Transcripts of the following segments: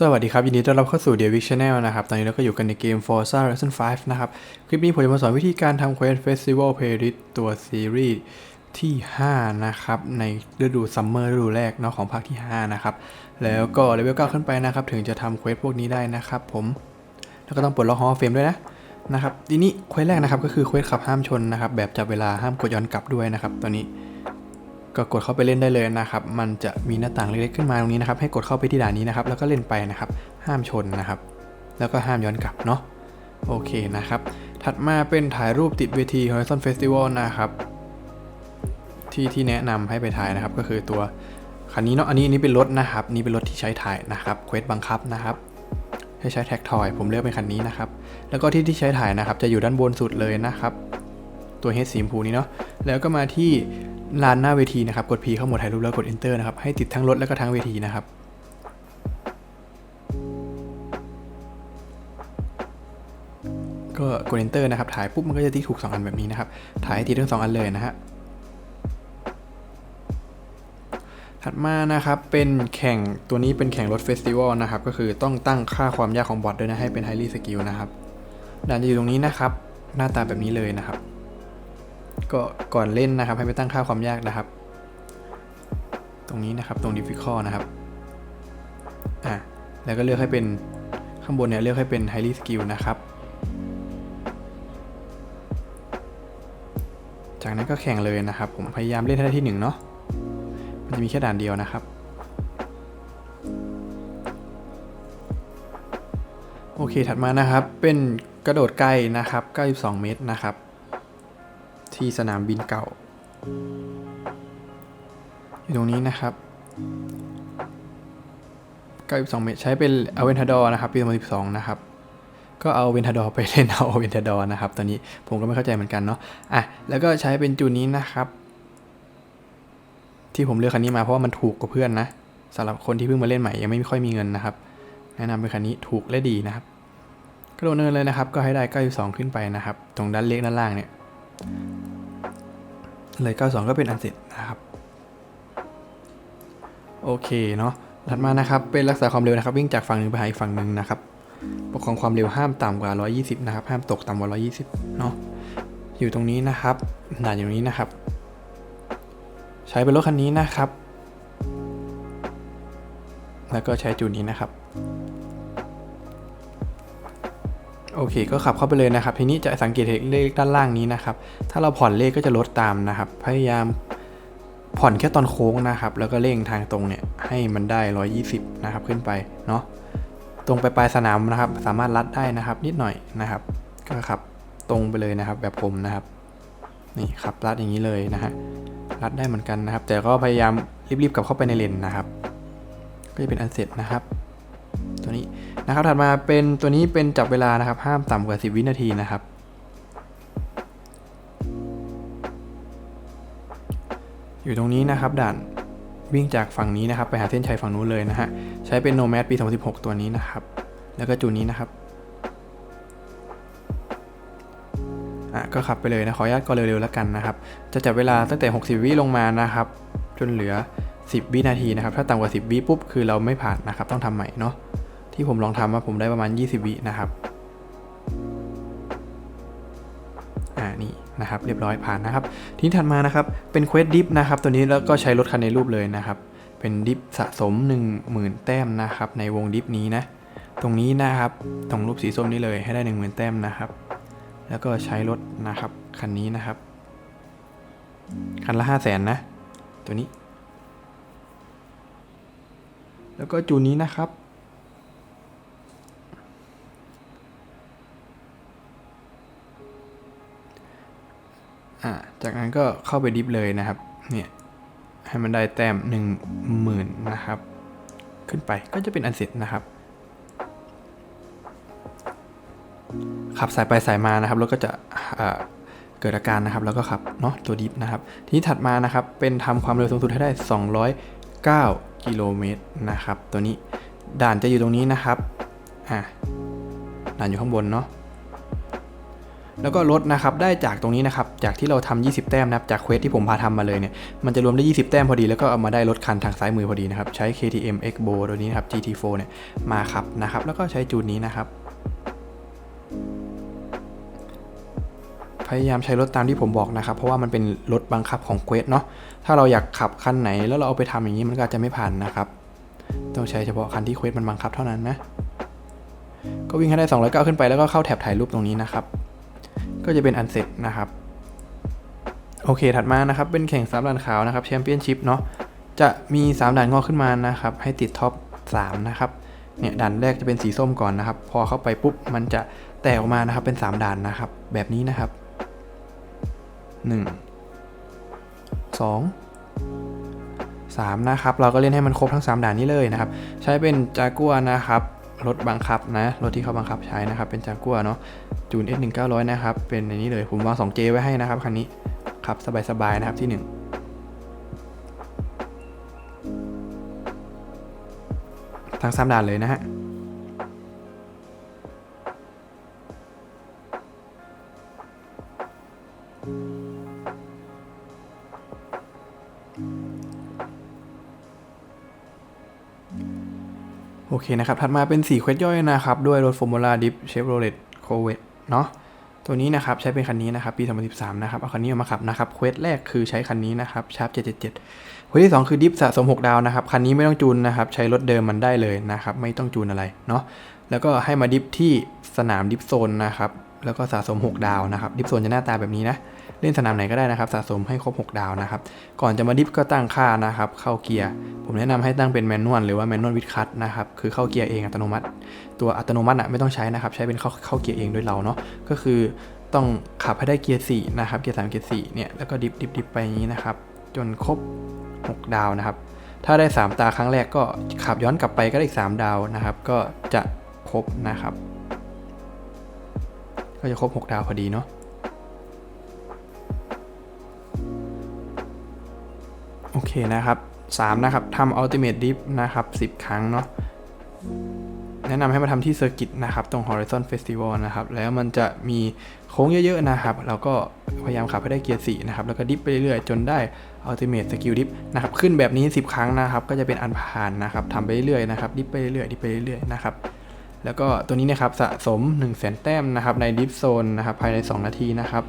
สวัสดีครับ ยินดีต้อนรับเข้าสู่ d e v i c Channel นะครับ ตอนนี้เราก็อยู่กันในเกม Forza Horizon 5 นะครับ คลิปนี้ผมจะมาสอนวิธีการทำ Quest Festival Playlist ตัวซีรีส์ที่ 5 นะครับ ในฤดูซัมเมอร์ฤดูแรกเนาะของภาคที่ 5 นะครับ แล้วก็เลเวล9ขึ้นไปนะครับ ถึงจะทำเควสพวกนี้ได้นะครับผม แล้วก็ต้องปลดล็อกฮอลเฟมด้วยนะนะครับทีนี้เควสแรกนะครับก็คือเควสขับห้ามชนนะครับแบบจับเวลาห้ามกดย้อนกลับด้วยนะครับตอนนี้ ก็กดเข้าไปเล่นได้เลยนะครับ มันจะมีหน้าต่างเล็กๆขึ้นมาตรงนี้นะครับ ให้กดเข้าไปที่ด่านนี้นะครับ แล้วก็เล่นไปนะครับ ห้ามชนนะครับ แล้วก็ห้ามย้อนกลับเนาะ โอเคนะครับ ถัดมาเป็นถ่ายรูปติดเวที Horizon Festival นะครับ ที่ที่แนะนำให้ไปถ่ายนะครับ ก็คือตัวคันนี้เนาะ อันนี้อันนี้เป็นรถนะครับ นี่เป็นรถที่ใช้ถ่ายนะครับเควสบังคับนะครับให้ใช้แท็กทอย ผมเลือกเป็นคันนี้นะครับ แล้วก็ที่ที่ใช้ถ่ายนะครับ จะอยู่ด้านบนสุดเลยนะครับ ตัวเฮดสีชมพูนี้เนาะ แล้วก็มาที่ ลานหน้าเวทีนะครับ กด P เข้าหมดถ่ายรูปแล้วกด Enter นะครับ ให้ติดทั้งรถแล้วก็ทั้งเวทีนะครับก็กด Enter นะครับ ถ่ายปุ๊บมันก็จะติ๊กถูก 2 อันแบบนี้นะครับ ถ่ายให้ติดทั้ง 2 อันเลยนะฮะ ถัดมานะครับ เป็นแข่งตัวนี้เป็นแข่งรถเฟสติวัลนะครับ ก็คือต้องตั้งค่าความยากของบอทด้วยนะ ให้เป็น highly skill นะครับด่านจะอยู่ตรงนี้นะครับ หน้าตาแบบนี้เลยนะครับ ก็ก่อนเล่นนะครับ ให้ไปตั้งค่าความยากนะครับ ตรงนี้นะครับตรง difficult นะครับอะแล้วก็เลือกให้เป็นข้างบนเนี่ยเลือกให้เป็น highly skill นะครับ จากนั้นก็แข่งเลยนะครับ ผมพยายามเล่นให้ได้ที่หนึ่งเนาะมันจะมีแค่ด่านเดียวนะครับโอเค ถัดมานะครับ เป็นกระโดดไกลนะครับ 92 เมตรนะครับ ที่สนามบินเก่า อยู่ตรงนี้นะครับ92เมตรใช้เป็นอเวนทาดอร์นะครับปี2012 นะครับ ก็เอาเวนทาดอร์ไปเล่นเอาเวนทาดอร์นะครับ ตอนนี้ผมก็ไม่เข้าใจเหมือนกันเนาะอะแล้วก็ใช้เป็นจูนนี้นะครับ ที่ผมเลือกคันนี้มาเพราะว่ามันถูกกว่าเพื่อนนะสำหรับคนที่เพิ่งมาเล่นใหม่ยังไม่ค่อยมีเงินนะครับ แนะนำเป็นคันนี้ถูกและดีนะครับกระโดดเนินเลยนะครับ ก็ให้ได้92ขึ้นไปนะครับ ตรงด้านเล็กด้านล่างเนี่ย เลย 92 ก็เป็นอันเสร็จนะครับ โอเคเนาะถัดมานะครับ เป็นรักษาความเร็วนะครับ วิ่งจากฝั่งหนึ่งไปหาอีกฝั่งหนึ่งนะครับปกครองความเร็วห้ามต่ำกว่า 120 นะครับ ห้ามตกต่ำกว่า 120 เนาะอยู่ตรงนี้นะครับด่านอยู่ตรงนี้นะครับ ใช้เป็นรถคันนี้นะครับ แล้วก็ใช้จูนนี้นะครับ โอเค ก็ขับเข้าไปเลยนะครับ ทีนี้จะสังเกตเห็นเลขด้านล่างนี้นะครับ ถ้าเราผ่อนเลขก็จะลดตามนะครับ พยายามผ่อนแค่ตอนโค้งนะครับ แล้วก็เร่งทางตรงเนี่ยให้มันได้ 120 นะครับขึ้นไปเนาะ ตรงไปปลายสนามนะครับ สามารถลัดได้นะครับ นิดหน่อยนะครับ ก็ขับตรงไปเลยนะครับ แบบผมนะครับ นี่ขับลัดอย่างนี้เลยนะฮะรัดได้เหมือนกันนะครับ แต่ก็พยายามรีบๆกลับเข้าไปในเลนนะครับ ก็จะเป็นอันเสร็จนะครับ ตัวนี้นะครับถัดมาเป็นตัวนี้เป็นจับเวลานะครับ ห้ามต่ำกว่า 10 วินาทีนะครับ อยู่ตรงนี้นะครับด่านวิ่งจากฝั่งนี้นะครับ ไปหาเส้นชัยฝั่งนู้นเลยนะฮะใช้เป็น Nomad ปี 2016 ตัวนี้นะครับ แล้วก็จูนนี้นะครับอะก็ขับไปเลยนะขออนุญาตก็เร็วๆแล้วกันนะครับ จะจับเวลาตั้งแต่ 60 วิลงมานะครับ จนเหลือ 10 วินาทีนะครับ ถ้าต่ำกว่า 10 วิปุ๊บคือเราไม่ผ่านนะครับ ต้องทำใหม่เนาะ ที่ผมลองทำว่าผมได้ประมาณ 20 วินะครับ อ่า นี่นะครับ เรียบร้อยผ่านนะครับ ทีนี้ถัดมานะครับ เป็นเควสดิฟนะครับ ตัวนี้แล้วก็ใช้รถคันในรูปเลยนะครับ เป็นดิฟสะสม 10,000 แต้มนะครับ ในวงดิฟนี้นะ ตรงนี้นะครับ ตรงรูปสีส้มนี้เลยให้ได้ 10,000 แต้มนะครับ แล้วก็ใช้รถนะครับ คันนี้นะครับ คันละห้าแสนนะ ตัวนี้ แล้วก็จูนนี้นะครับ อ่าจากนั้นก็เข้าไปดิฟเลยนะครับ เนี่ย ให้มันได้แต้มหนึ่งหมื่นนะครับ ขึ้นไปก็จะเป็นอันเสร็จนะครับ ขับสายไปสายมานะครับ แล้วก็จะเกิดอาการนะครับ แล้วก็ขับเนาะตัวดิฟนะครับ ทีนี้ถัดมานะครับ เป็นทำความเร็วสูงสุดให้ได้ 209 กิโลเมตรนะครับ ตัวนี้ด่านจะอยู่ตรงนี้นะครับ อ่าด่านอยู่ข้างบนเนาะ แล้วก็ลดนะครับได้จากตรงนี้นะครับจากที่เราทำ20 แต้มนะครับจากเควสที่ผมพาทำมาเลยเนี่ยมันจะรวมได้ 20 แต้มพอดีแล้วก็เอามาได้รถคันทางซ้ายมือพอดีนะครับใช้ KTM X Bow ตัวนี้นะครับ GT4 เนี่ยมาขับนะครับแล้วก็ใช้จูนนี้นะครับพยายามใช้รถตามที่ผมบอกนะครับเพราะว่ามันเป็นรถบังคับของเควสเนาะถ้าเราอยากขับคันไหนแล้วเราเอาไปทำอย่างนี้มันก็จจะไม่ผ่านนะครับต้องใช้เฉพาะคันที่เควสมันบังคับเท่านั้นนะก็วิ่งให้ได้ 209 ขึ้นไปแล้วก็เข้าแถบถ่ายรูปตรงนี้นะครับ ก็จะเป็นอันเสร็จนะครับ โอเคถัดมานะครับ เป็นแข่ง3ด่านขาวนะครับแชมเปี้ยนชิพเนาะจะมี 3ด่านงอกขึ้นมานะครับ ให้ติดท็อป3นะครับเนี่ยด่านแรกจะเป็นสีส้มก่อนนะครับ พอเข้าไปปุ๊บมันจะแตกออกมานะครับเป็น 3ด่านนะครับ แบบนี้นะครับ 1 2 3 นะครับ เราก็เล่นให้มันครบทั้ง 3 ด่านนี้เลยนะครับ ใช้เป็นจากัวนะครับ รถบังคับนะ รถที่เขาบังคับใช้นะครับ เป็นจากัวเนาะจูน S 1 9 0 0 นะครับ เป็นในนี้เลย ผมวาง 2J ไว้ให้นะครับคันนี้ขับสบายๆนะครับที่ 1ทั้ง3ด่านเลยนะฮะ เคนะครับ ถัดมาเป็น 4 เควสย่อยนะครับ ด้วยรถ Formula Dip Chevrolet Corvette เนาะตัวนี้นะครับ ใช้เป็นคันนี้นะครับ ปี 2013 นะครับ เอาคันนี้มาขับนะครับ เควสแรกคือใช้คันนี้นะครับชาร์ป777 เควสที่ 2 คือดิฟสะสม 6 ดาวนะครับ คันนี้ไม่ต้องจูนนะครับ ใช้รถเดิมมันได้เลยนะครับ ไม่ต้องจูนอะไรเนาะ แล้วก็ให้มาดิฟที่สนามดิฟโซนนะครับ แล้วก็สะสม 6 ดาวนะครับ ดิฟโซนจะหน้าตาแบบนี้นะ เล่นสนามไหนก็ได้นะครับ สะสมให้ครบ 6 ดาวนะครับ ก่อนจะมาดิฟก็ตั้งค่านะครับ เข้าเกียร์ ผมแนะนำให้ตั้งเป็นแมนนวลหรือว่าแมนนวลวิดคัตนะครับ คือเข้าเกียร์เองอัตโนมัติ ตัวอัตโนมัติอะไม่ต้องใช้นะครับ ใช้เป็นเข้าเข้าเกียร์เองด้วยเราเนาะ ก็คือต้องขับให้ได้เกียร์4นะครับ เกียร์3เกียร์4เนี่ย แล้วก็ดิฟดิฟดิฟไปอย่างนี้นะครับ จนครบ 6 ดาวนะครับ ถ้าได้ 3 ตาครั้งแรกก็ขับย้อนกลับไปก็ได้อีก 3 ดาวนะครับ ก็จะครบนะครับ ก็จะครบ 6 ดาวพอดีเนาะ โอเคนะครับ 3 นะครับทำ Ultimate Dip นะครับ 10 ครั้งเนาะแนะนำให้มาทำที่เซอร์กิตนะครับตรง Horizon Festival นะครับ แล้วมันจะมีโค้งเยอะๆนะครับเราก็พยายามขับให้ได้เกียร์4นะครับ แล้วก็ดิฟไปเรื่อยๆ จนได้ Ultimate Skill Dip นะครับ ขึ้นแบบนี้ 10 ครั้งนะครับ ก็จะเป็นอันผ่านนะครับทำไปเรื่อยๆนะครับ ดิฟไปเรื่อยๆ ดิฟไปเรื่อยๆ นะครับ แล้วก็ตัวนี้นะครับสะสม 1 0 0 0 0แสนแต้มนะครับในดิฟโซนนะครับภายใน 2 นาทีนะครับ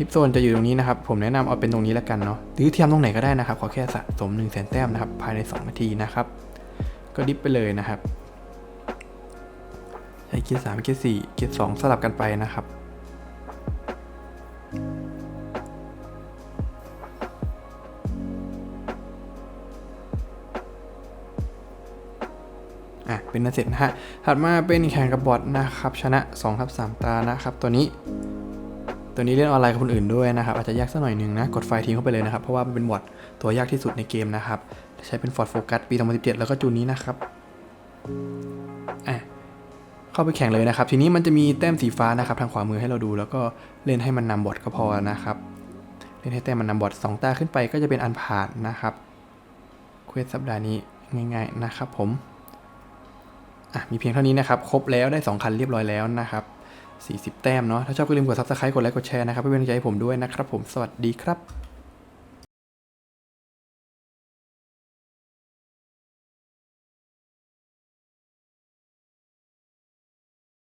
ดิฟโซนจะอยู่ตรงนี้นะครับ ผมแนะนำเอาเป็นตรงนี้แล้วกันเนาะหรือเทียมตรงไหนก็ได้นะครับ ขอแค่สะสม1 0 0 0 0แสนแต้มนะครับ ภายใน 2 นาทีนะครับ ก็ดิฟไปเลยนะครับใช้เกียร์สามเกียร์สี่เกียร์สองสลับกันไปนะครับ อะ เป็นนันเสร็จนะฮะ ถัดมาเป็นแข่งกับบอทนะครับ ชนะ2ทับ3ตานะครับ ตัวนี้ ตัวนี้เล่นออนไลน์กับคนอื่นด้วยนะครับ อาจจะยากสักหน่อยหนึงนะ กดไฟล์ทิ้งเข้าไปเลยนะครับ เพราะว่ามันเป็นบอทตัวยากที่สุดในเกมนะครับ ใช้เป็น Ford Focus ปี 2017 แล้วก็จูนนี้นะครับอะเข้าไปแข่งเลยนะครับ ทีนี้มันจะมีแต้มสีฟ้านะครับ ทางขวามือให้เราดู แล้วก็เล่นให้มันนำบอทก็พอนะครับ เล่นให้แต้มมันนำบอทสองตาขึ้นไปก็จะเป็นอันผ่านนะครับเควสสัปดาห์นี้ง่าย ๆนะครับ ผมอะมีเพียงเท่านี้นะครับ ครบแล้วได้ 2 คันเรียบร้อยแล้วนะครับ 40 แต้มเนาะ ถ้าชอบก็อย่าลืมกด subscribe กดไลค์กดแชร์นะครับเพื่อเป็นกำลังใจให้ผมด้วยนะครับผม สวัสดีครับ